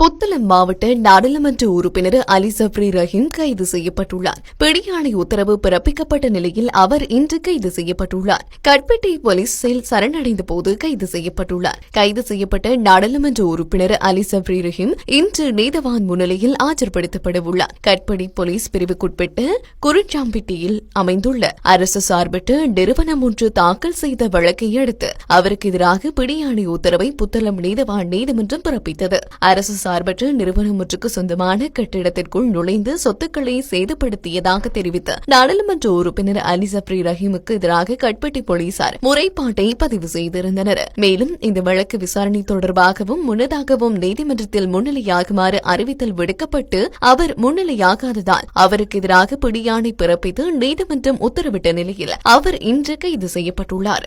புத்தளம் மாவட்ட நாடாளுமன்ற உறுப்பினர் அலி சப்ரி ரஹீம் கைது செய்யப்பட்டுள்ளார். பிடியாணை உத்தரவு பிறப்பிக்கப்பட்ட நிலையில் அவர் இன்று கைது செய்யப்பட்டுள்ளார். கட்பெட்டை போலீசில் சரணடைந்த போது கைது செய்யப்பட்டுள்ளார். கைது செய்யப்பட்ட நாடாளுமன்ற உறுப்பினர் அலி சப்ரி ரஹீம் இன்று நீதவான் முன்னிலையில் ஆஜர்படுத்தப்படவுள்ளார். கட்படி போலீஸ் பிரிவுக்குட்பட்ட குருச்சாம்பிட்டியில் அமைந்துள்ள அரசு சார்பற்ற நிறுவனம் ஒன்று தாக்கல் செய்த வழக்கை அடுத்து அவருக்கு எதிராக பிடியாணை உத்தரவை புத்தளம் நீதவான் நீதிமன்றம் பிறப்பித்தது. அரசு சார்பற்ற நிறுவனம் ஒன்றுக்கு சொந்தமான கட்டிடத்திற்குள் நுழைந்து சொத்துக்களை சேதப்படுத்தியதாக தெரிவித்த நாடாளுமன்ற உறுப்பினர் அலி சப்ரி ரஹீமுக்கு எதிராக கட்பட்டி போலீசார் முறைப்பாட்டை பதிவு செய்திருந்தனர். மேலும் இந்த வழக்கு விசாரணை தொடர்பாகவும் முன்னதாகவும் நீதிமன்றத்தில் முன்னிலையாகுமாறு அறிவித்தல் விடுக்கப்பட்டு அவர் முன்னிலையாகாததால் அவருக்கு எதிராக பிடியாணை பிறப்பித்து நீதிமன்றம் உத்தரவிட்ட நிலையில் அவர் இன்று கைது செய்யப்பட்டுள்ளார்.